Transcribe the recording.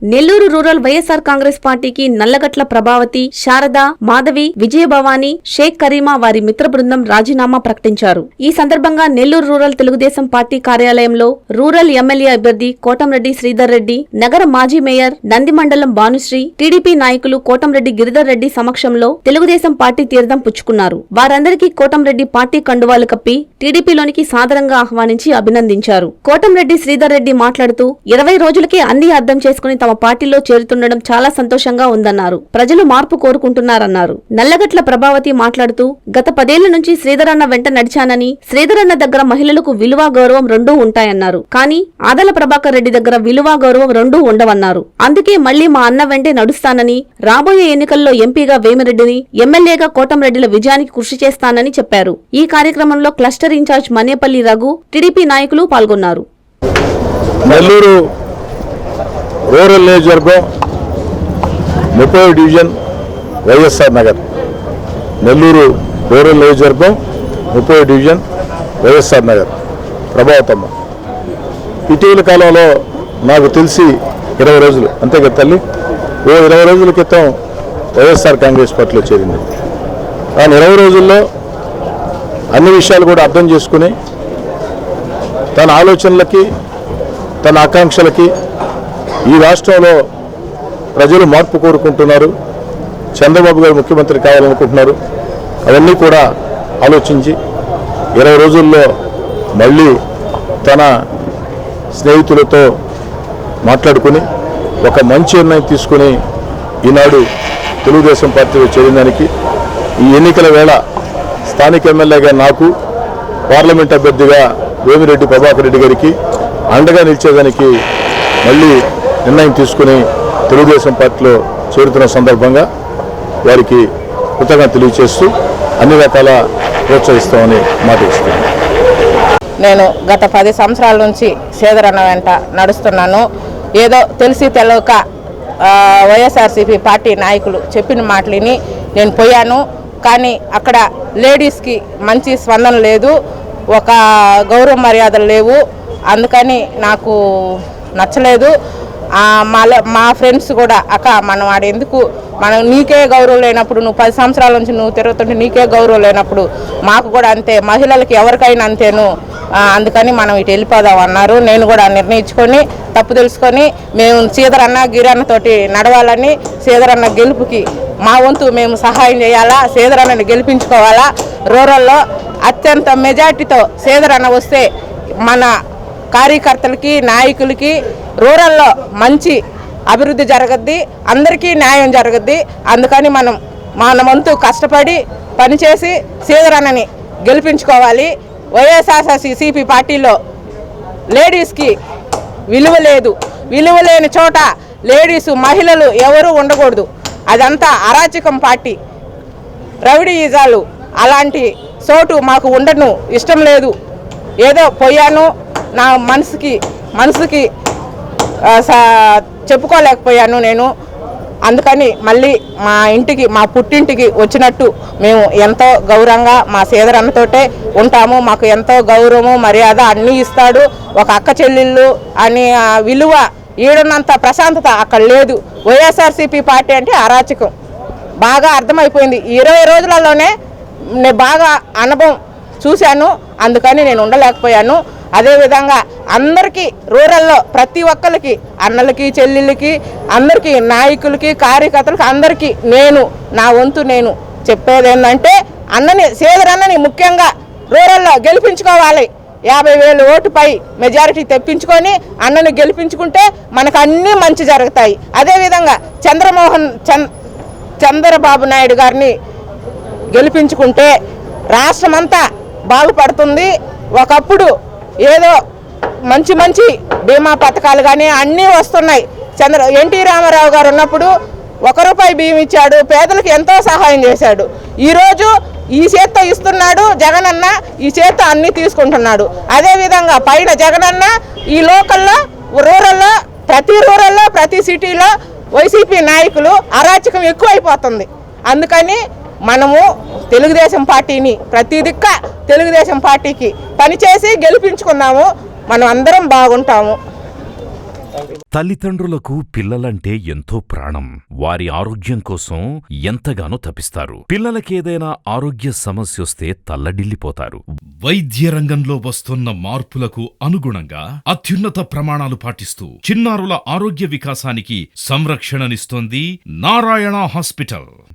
Nellore rural YSR Congress పార్టీకి నల్లగట్ల ప్రభావతి శారద మాధవి విజయభవాని షేక్ కరీమా వారి మిత్ర బృందం రాజీనామా ప్రకటించారు. ఈ సందర్భంగా నెల్లూరు రూరల్ తెలుగుదేశం పార్టీ కార్యాలయంలో రూరల్ ఎమ్మెల్యే అభ్యర్థి కోటంరెడ్డి శ్రీధర్ రెడ్డి నగర మాజీ మేయర్ నందిమండలం భానుశ్రీ టీడీపీ నాయకులు కోటంరెడ్డి గిరిధర్ రెడ్డి సమక్షంలో తెలుగుదేశం పార్టీ తీర్థం పుచ్చుకున్నారు. వారందరికీ కోటంరెడ్డి పార్టీ కండువాలు కప్పి టీడీపీలోనికి సాదరంగా ఆహ్వానించి అభినందించారు. కోటంరెడ్డి శ్రీధర్ రెడ్డి మాట్లాడుతూ ఇరవై రోజులకే అన్ని అర్థం చేసుకుని తమ పార్టీలో చేరుతుండడం చాలా సంతోషంగా ఉందన్నారు. ప్రజలు మార్పు కోరుకుంటున్నారన్నారు. నల్లగట్ల ప్రభావతి మాట్లాడుతూ గత పదేళ్ళ నుంచి శ్రీధరన్న వెంట నడిచానని శ్రీధరన్న దగ్గర మహిళలకు విలువ గౌరవం రెండూ ఉంటాయన్నారు. కానీ ఆదల ప్రభాకర్ రెడ్డి దగ్గర విలువ గౌరవం రెండూ ఉండవన్నారు. అందుకే మళ్ళీ మా అన్న వెంటే నడుస్తానని రాబోయే ఎన్నికల్లో ఎంపీగా వేమిరెడ్డిని ఎమ్మెల్యేగా కోటంరెడ్డిల విజయానికి కృషి చేస్తానని చెప్పారు. ఈ కార్యక్రమంలో cluster incharge Manepalli Raghu TDP నాయకులు పాల్గొన్నారు. నెల్లూరు రూరల్ నియోజకవర్గం ముప్పై division YSR Nagar. Nellore rural నియోజకవర్గం ముప్పై డివిజన్ వైఎస్ఆర్ నగర్. ప్రభావతమ్మ. ఇటీవల కాలంలో నాకు తెలిసి ఇరవై రోజులు అంతే కదా తల్లి? ఓ ఇరవై రోజుల క్రితం వైఎస్ఆర్ కాంగ్రెస్ పార్టీలో చేరింది. కానీ ఇరవై రోజుల్లో అన్ని విషయాలు కూడా అర్థం చేసుకుని తన ఆలోచనలకి తన ఆకాంక్షలకి ఈ రాష్ట్రంలో ప్రజలు మార్పు కోరుకుంటున్నారు. చంద్రబాబు గారు ముఖ్యమంత్రి కావాలనుకుంటున్నారు. అవన్నీ కూడా ఆలోచించి ఇరవై రోజుల్లో మళ్ళీ తన స్నేహితులతో మాట్లాడుకుని ఒక మంచి నిర్ణయం తీసుకుని ఈనాడు తెలుగుదేశం పార్టీలో చేరినదానికి ఈ ఎన్నికల వేళ స్థానిక ఎమ్మెల్యేగా నాకు పార్లమెంట్ అభ్యర్థిగా వేమిరెడ్డి ప్రభాకర్ రెడ్డి గారికి అండగా నిలిచేదానికి మళ్ళీ నిర్ణయం తీసుకుని తెలుగుదేశం పార్టీలో చేరుతున్న సందర్భంగా వారికి కృతజ్ఞత తెలియజేస్తూ అన్ని రకాల ప్రోత్సహిస్తామని మాట ఇస్తున్నాను. నేను గత పది సంవత్సరాల నుంచి సేదరన్న వెంట నడుస్తున్నాను. ఏదో తెలిసి తెలవక వైఎస్ఆర్సీపీ పార్టీ నాయకులు చెప్పిన మాటలని నేను పోయాను. కానీ అక్కడ లేడీస్కి మంచి స్పందన లేదు. ఒక గౌరవ మర్యాదలు లేవు. అందుకని నాకు నచ్చలేదు. ఆ, మా ఫ్రెండ్స్ కూడా అక్క మనం వాడు మనం నీకే గౌరవం లేనప్పుడు నువ్వు పది సంవత్సరాల నుంచి నువ్వు తిరుగుతుంటే నీకే గౌరవం లేనప్పుడు మాకు కూడా అంతే మహిళలకి ఎవరికైనా అంతేను. అందుకని మనం ఇటు వెళ్ళిపోదాం అన్నారు. నేను కూడా నిర్ణయించుకొని తప్పు తెలుసుకొని మేము సీదరన్న గిరన్నతోటి నడవాలని సీదరన్న గెలుపుకి మా వంతు మేము సహాయం చేయాలా సీదరన్నని గెలిపించుకోవాలా? రూరల్లో అత్యంత మెజార్టీతో సీదరన్న వస్తే మన కార్యకర్తలకి నాయకులకి రూరల్లో మంచి అభివృద్ధి జరగద్ది అందరికీ న్యాయం జరగద్ది. అందుకని మనం మన వంతు కష్టపడి పనిచేసి సీదరన్నని గెలిపించుకోవాలి. వైఎస్ఆర్సీపీ సిపి పార్టీలో లేడీస్కి విలువ లేదు. విలువ లేని చోట లేడీసు మహిళలు ఎవరూ ఉండకూడదు. అదంతా అరాచకం పార్టీ. రౌడీయిజాలు అలాంటి చోటు మాకు ఉండను ఇష్టం లేదు. ఏదో పోయాను నా మనసుకి మనసుకి చెప్పుకోలేకపోయాను నేను. అందుకని మళ్ళీ మా ఇంటికి మా పుట్టింటికి వచ్చినట్టు మేము ఎంతో గౌరవంగా మా సేదరన్నతోటే ఉంటాము. మాకు ఎంతో గౌరవము మర్యాద అన్నీ ఇస్తాడు. ఒక అక్క చెల్లెళ్ళు అని ఆ విలువ ఈడున్నంత ప్రశాంతత అక్కడ లేదు. వైఎస్ఆర్సీపీ పార్టీ అంటే అరాచకం. బాగా అర్థమైపోయింది. ఇరవై రోజులలోనే నేను బాగా అనుభవం చూశాను. అందుకని నేను ఉండలేకపోయాను. అదేవిధంగా అందరికీ రూరల్లో ప్రతి ఒక్కరికి అన్నలకి చెల్లెళ్ళకి అందరికీ నాయకులకి కార్యకర్తలకి అందరికీ నేను నా వంతు నేను చెప్పేది ఏంటంటే అన్నని సేదరన్నని ముఖ్యంగా రూరల్లో గెలిపించుకోవాలి. యాభై వేలు ఓటుపై మెజారిటీ తెప్పించుకొని అన్నని గెలిపించుకుంటే మనకు అన్నీ మంచి జరుగుతాయి. అదేవిధంగా చంద్రమోహన్ చంద్ చంద్రబాబు నాయుడు గారిని గెలిపించుకుంటే రాష్ట్రమంతా బాగుపడుతుంది. ఒకప్పుడు ఏదో మంచి మంచి బీమా పథకాలు కానీ అన్నీ వస్తున్నాయి. చంద్ర ఎన్టీ రామారావు గారు ఉన్నప్పుడు ఒక రూపాయి బియ్యం ఇచ్చాడు పేదలకు ఎంతో సహాయం చేశాడు. ఈరోజు ఈ చేత్తో ఇస్తున్నాడు జగనన్న ఈ చేత్తో అన్నీ తీసుకుంటున్నాడు. అదేవిధంగా పైన జగనన్న ఈ లోకల్లో రూరల్లో ప్రతి రూరల్లో ప్రతి సిటీలో వైసీపీ నాయకులు అరాచకం ఎక్కువైపోతుంది. అందుకని మనము తెలుగుదేశం పార్టీని ప్రతి దిక్క తెలుగుదేశం పార్టీకి పనిచేసి గెలిపించుకుందాము. మనం అందరం బాగుంటాము. తల్లిదండ్రులకు పిల్లలంటే ఎంతో ప్రాణం. వారి ఆరోగ్యం కోసం ఎంతగానో తపిస్తారు. పిల్లలకేదైనా ఆరోగ్య సమస్యొస్తే తల్లడిల్లిపోతారు. వైద్య రంగంలో వస్తున్న మార్పులకు అనుగుణంగా అత్యున్నత ప్రమాణాలు పాటిస్తూ చిన్నారుల ఆరోగ్య వికాసానికి సంరక్షణనిస్తోంది నారాయణ హాస్పిటల్.